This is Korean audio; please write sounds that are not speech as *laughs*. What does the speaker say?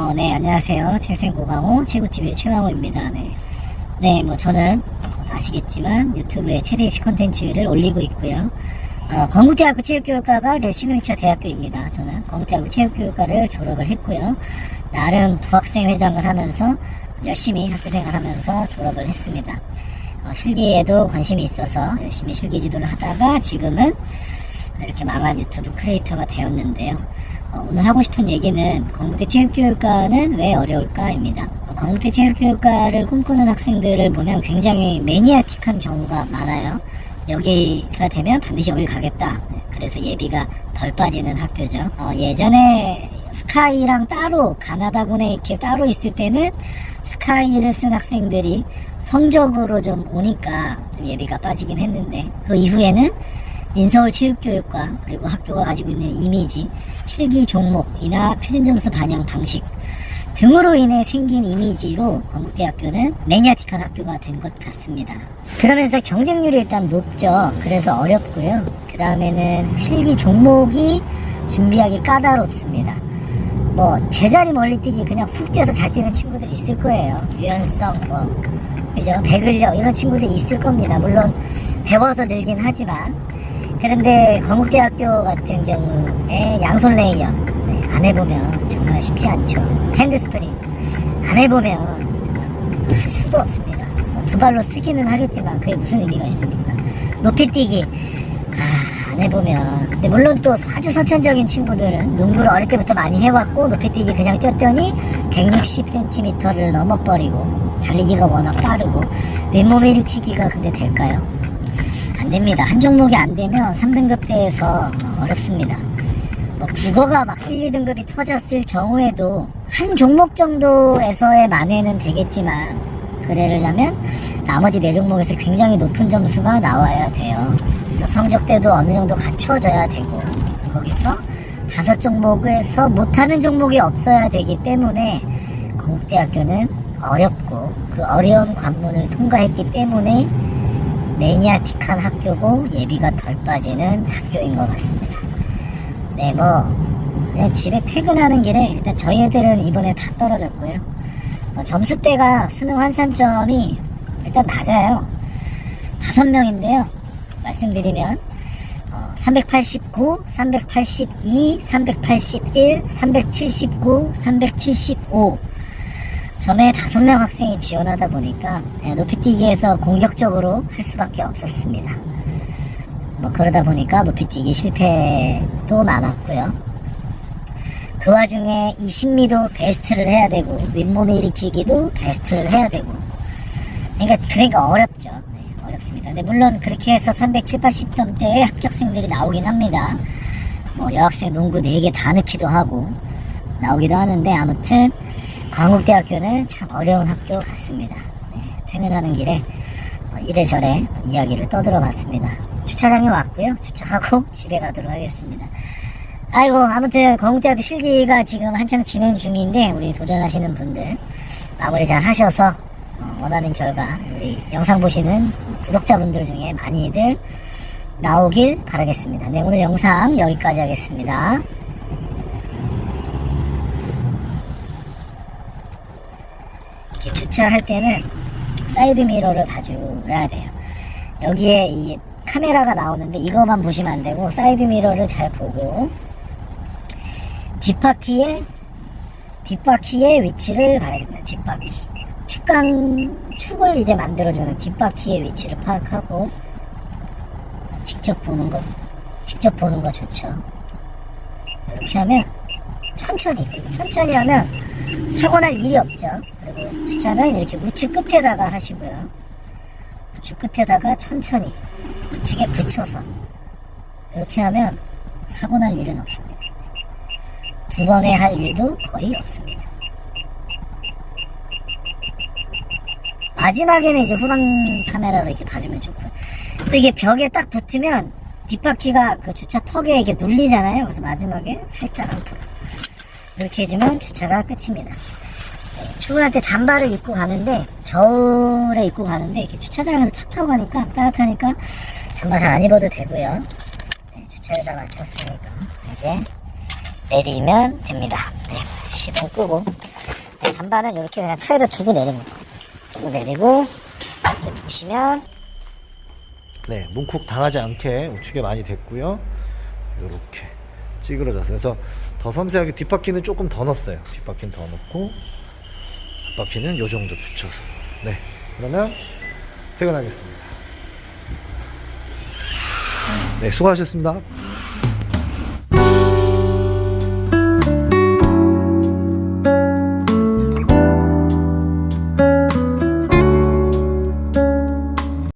어, 네, 안녕하세요. 최생 고강호, 최고TV의 최강호입니다. 네. 네, 뭐, 저는, 뭐 아시겠지만, 유튜브에 최대 입시 콘텐츠를 올리고 있고요. 어, 건국대학교 체육교육과가 제 시그니처 대학교입니다. 저는 건국대학교 체육교육과를 졸업을 했고요. 나름 부학생 회장을 하면서 열심히 학교생활 하면서 졸업을 했습니다. 어, 실기에도 관심이 있어서 열심히 실기 지도를 하다가 지금은 이렇게 망한 유튜브 크리에이터가 되었는데요. 어, 오늘 하고 싶은 얘기는 건국대 체육교육과는 왜 어려울까입니다. 어, 건국대 체육교육과를 꿈꾸는 학생들을 보면 굉장히 매니아틱한 경우가 많아요. 여기가 되면 반드시 여기 가겠다. 네, 그래서 예비가 덜 빠지는 학교죠. 어, 예전에 스카이랑 따로 가나다군에 이렇게 따로 있을 때는 스카이를 쓴 학생들이 성적으로 좀 오니까 좀 예비가 빠지긴 했는데 그 이후에는 인서울 체육교육과 그리고 학교가 가지고 있는 이미지, 실기 종목이나 표준 점수 반영 방식 등으로 인해 생긴 이미지로 건국대학교는 매니아틱한 학교가 된 것 같습니다. 그러면서 경쟁률이 일단 높죠. 그래서 어렵고요. 그 다음에는 실기 종목이 준비하기 까다롭습니다. 뭐 제자리 멀리뛰기 그냥 훅 뛰어서 잘 뛰는 친구들 있을 거예요. 유연성 뭐 그죠? 배근력 이런 친구들이 있을 겁니다. 물론 배워서 늘긴 하지만 그런데 건국대학교 같은 경우에 양손 레이어 네, 안 해보면 정말 쉽지 않죠. 핸드스프링 안 해보면 정말 할 수도 없습니다. 뭐두 발로 쓰기는 하겠지만 그게 무슨 의미가 있습니까? 높이뛰기 아, 안 해보면 근데 물론 또 아주 선천적인 친구들은 농구를 어릴 때부터 많이 해왔고 높이뛰기 그냥 뛰었더니 160cm를 넘어버리고 달리기가 워낙 빠르고 윗몸 일으키기가 근데 될까요? 안 됩니다. 한 종목이 안 되면 3등급대에서 어렵습니다. 뭐 국어가 막 1, 2등급이 터졌을 경우에도 한 종목 정도에서의 만회는 되겠지만 그래려면 나머지 네 종목에서 굉장히 높은 점수가 나와야 돼요. 성적대도 어느 정도 갖춰져야 되고 거기서 다섯 종목에서 못하는 종목이 없어야 되기 때문에 건국대학교는 어렵고 그 어려운 관문을 통과했기 때문에 매니아틱한 학교고 예비가 덜 빠지는 학교인 것 같습니다. 네, 뭐 그냥 집에 퇴근하는 길에 일단 저희 애들은 이번에 다 떨어졌고요. 어, 점수대가 수능 환산점이 일단 낮아요. 다섯 명인데요. 말씀드리면 어, 389, 382, 381, 379, 375 점에 다섯 명 학생이 지원하다 보니까 예, 높이뛰기에서 공격적으로 할 수밖에 없었습니다. 뭐 그러다 보니까 높이뛰기 실패도 많았고요. 그 와중에 20미도 베스트를 해야 되고 윗몸 일으키기도 베스트를 해야 되고 그러니까 그러니까 어렵죠. 네, 어렵습니다. 근데 물론 그렇게 해서 370, 80점대의 합격생들이 나오긴 합니다. 뭐 여학생 농구 4개 다 넣기도 하고 나오기도 하는데 아무튼 광국대학교는 참 어려운 학교 같습니다. 네, 퇴근하는 길에 어, 이래저래 이야기를 떠들어 봤습니다. 주차장에 왔고요. 주차하고 *laughs* 집에 가도록 하겠습니다. 아이고 아무튼 광국대학교 실기가 지금 한창 진행 중인데 우리 도전하시는 분들 마무리 잘 하셔서 어, 원하는 결과 우리 영상 보시는 구독자분들 중에 많이들 나오길 바라겠습니다. 네 오늘 영상 여기까지 하겠습니다. 이렇게 주차할 때는 사이드 미러를 봐줘야 돼요. 여기에 이 카메라가 나오는데 이거만 보시면 안 되고 사이드 미러를 잘 보고 뒷바퀴의 뒷바퀴의 위치를 봐야 됩니다. 뒷바퀴 축강 축을 이제 만들어주는 뒷바퀴의 위치를 파악하고 직접 보는 것 직접 보는 거 좋죠. 이렇게 하면 천천히 천천히 하면 사고 날 일이 없죠. 그리고 주차는 이렇게 우측 끝에다가 하시고요. 우측 끝에다가 천천히 우측에 붙여서 이렇게 하면 사고 날 일은 없습니다. 두 번에 할 일도 거의 없습니다. 마지막에는 이제 후방 카메라로 이렇게 봐주면 좋고요. 또 이게 벽에 딱 붙으면 뒷바퀴가 그 주차 턱에 이렇게 눌리잖아요. 그래서 마지막에 살짝 앞으로 이렇게 해주면 주차가 끝입니다. 네, 때 잠바를 입고 가는데 겨울에 입고 가는데 이렇게 주차장에서 차 타고 가니까 따뜻하니까 잠바 잘 안 입어도 되고요. 네, 주차에다 맞췄으니까 이제 내리면 됩니다. 네, 시동 끄고 잠바는 이렇게 그냥 차에다 두고 거. 두고 내리고 이렇게 보시면 네, 뭉쿡 당하지 않게 우측에 많이 됐고요. 이렇게 찌그러져서 그래서 더 섬세하게 뒷바퀴는 조금 더 넣었어요. 뒷바퀴는 더 넣고 앞바퀴는 요 정도 붙여서 네, 그러면 퇴근하겠습니다. 네, 수고하셨습니다.